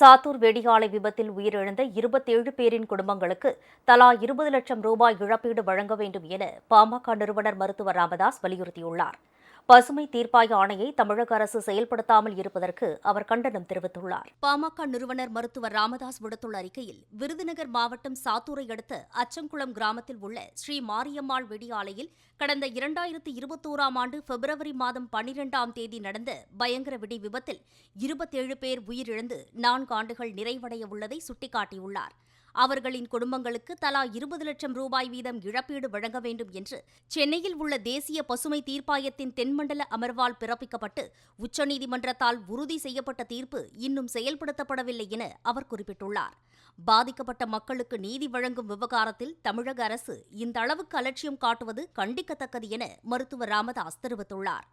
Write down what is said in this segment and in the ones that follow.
சாத்தூர் வெடியாலை விபத்தில் உயிரிழந்த இருபத்தேழு பேரின் குடும்பங்களுக்கு தலா இருபது லட்சம் ரூபாய் இழப்பீடு வழங்க வேண்டும் என பாமக நிறுவனர் மருத்துவர் ராமதாஸ் வலியுறுத்தியுள்ளார். பசுமை தீர்ப்பாய ஆணையை தமிழக அரசு செயல்படுத்தாமல் இருப்பதற்கு அவர் கண்டனம் தெரிவித்துள்ளார். பாமக நிறுவனர் மருத்துவர் ராமதாஸ் விடுத்துள்ள அறிக்கையில் விருதுநகர் மாவட்டம் சாத்தூரை அடுத்த அச்சங்குளம் கிராமத்தில் உள்ள ஸ்ரீ மாரியம்மாள் வெடி ஆலையில் கடந்த இரண்டாயிரத்தி இருபத்தோராம் ஆண்டு பிப்ரவரி மாதம் பனிரெண்டாம் தேதி நடந்த பயங்கர வெடி விபத்தில் இருபத்தேழு பேர் உயிரிழந்து நான்கு ஆண்டுகள் நிறைவடைய உள்ளதை சுட்டிக்காட்டியுள்ளார். அவர்களின் குடும்பங்களுக்கு தலா இருபது லட்சம் ரூபாய் வீதம் இழப்பீடு வழங்க வேண்டும் என்று சென்னையில் உள்ள தேசிய பசுமை தீர்ப்பாயத்தின் தென்மண்டல அமர்வால் பிறப்பிக்கப்பட்டு உச்சநீதிமன்றத்தால் உறுதி செய்யப்பட்ட தீர்ப்பு இன்னும் செயல்படுத்தப்படவில்லை என அவர் குறிப்பிட்டுள்ளார். பாதிக்கப்பட்ட மக்களுக்கு நீதி வழங்கும் விவகாரத்தில் தமிழக அரசு இந்த அளவுக்கு அலட்சியம் காட்டுவது கண்டிக்கத்தக்கது என மருத்துவர் ராமதாஸ் தெரிவித்துள்ளார்.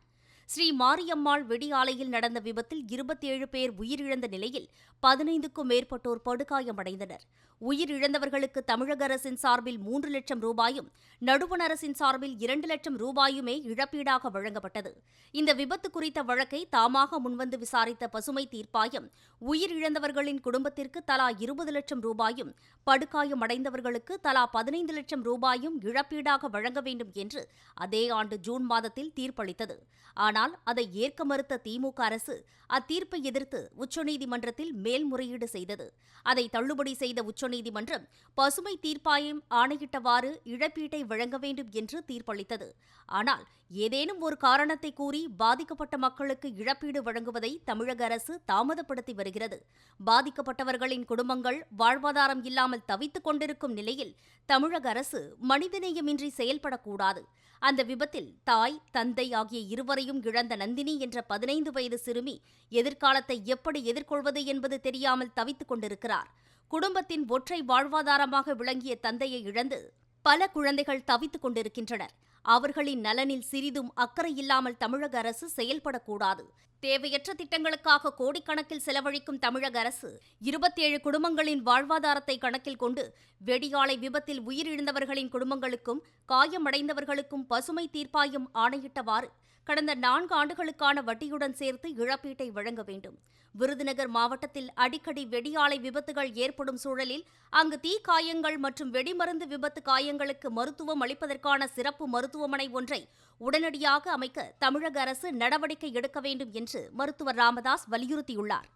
ஸ்ரீ மாரியம்மாள் வெடி ஆலையில் நடந்த விபத்தில் இருபத்தேழு பேர் உயிரிழந்த நிலையில் பதினைந்துக்கும் மேற்பட்டோர் படுகாயமடைந்தனர். உயிரிழந்தவர்களுக்கு தமிழக அரசின் சார்பில் மூன்று லட்சம் ரூபாயும் நடுவண் அரசின் சார்பில் இரண்டு லட்சம் ரூபாயுமே இழப்பீடாக வழங்கப்பட்டது. இந்த விபத்து குறித்த வழக்கை தாமாக முன்வந்து விசாரித்த பசுமை தீர்ப்பாயம் உயிரிழந்தவர்களின் குடும்பத்திற்கு தலா இருபது லட்சம் ரூபாயும் படுகாயமடைந்தவர்களுக்கு தலா பதினைந்து லட்சம் ரூபாயும் இழப்பீடாக வழங்க வேண்டும் என்று அதே ஆண்டு ஜூன் மாதத்தில் தீர்ப்பளித்தது. ஆனால் ஆனால் அதை ஏற்க மறுத்த திமுக அரசு அத்தீர்ப்பை எதிர்த்து உச்சநீதிமன்றத்தில் மேல்முறையீடு செய்தது. அதை தள்ளுபடி செய்த உச்சநீதிமன்றம் பசுமை தீர்ப்பாயம் ஆணையிட்டவாறு இழப்பீட்டை வழங்க வேண்டும் என்று தீர்ப்பளித்தது. ஆனால் ஏதேனும் ஒரு காரணத்தை கூறி பாதிக்கப்பட்ட மக்களுக்கு இழப்பீடு வழங்குவதை தமிழக அரசு தாமதப்படுத்தி வருகிறது. பாதிக்கப்பட்டவர்களின் குடும்பங்கள் வாழ்வாதாரம் இல்லாமல் தவித்துக் கொண்டிருக்கும் நிலையில் தமிழக அரசு மனிதநேயமின்றி செயல்படக்கூடாது. அந்த விபத்தில் தாய் தந்தை ஆகிய இருவரையும் இழந்த நந்தினி என்ற பதினைந்து வயது சிறுமி எதிர்காலத்தை எப்படி எதிர்கொள்வது என்பது தெரியாமல் தவித்துக் கொண்டிருக்கிறார். குடும்பத்தின் ஒற்றை வாழ்வாதாரமாக விளங்கிய தந்தையை இழந்து பல குழந்தைகள் தவித்துக் கொண்டிருக்கின்றனர். அவர்களின் நலனில் சிறிதும் அக்கறை இல்லாமல் தமிழக அரசு செயல்படக்கூடாது. தேவையற்ற திட்டங்களுக்காக கோடிக்கணக்கில் செலவழிக்கும் தமிழக அரசு இருபத்தேழு குடும்பங்களின் வாழ்வாதாரத்தை கணக்கில் கொண்டு வெடியாலை விபத்தில் உயிரிழந்தவர்களின் குடும்பங்களுக்கும் காயமடைந்தவர்களுக்கும் பசுமை தீர்ப்பாயம் ஆணையிட்டவாறு கடந்த நான்கு ஆண்டுகளுக்கான வட்டியுடன் சேர்த்து இழப்பீட்டை வழங்க வேண்டும். விருதுநகர் மாவட்டத்தில் அடிக்கடி வெடியாலை விபத்துகள் ஏற்படும் சூழலில் அங்கு தீ காயங்கள் மற்றும் வெடிமருந்து விபத்து காயங்களுக்கு மருத்துவம் அளிப்பதற்கான சிறப்பு மருத்துவமனை ஒன்றை உடனடியாக அமைக்க தமிழக அரசு நடவடிக்கை எடுக்க வேண்டும் என்று மருத்துவர் ராமதாஸ் வலியுறுத்தியுள்ளார்.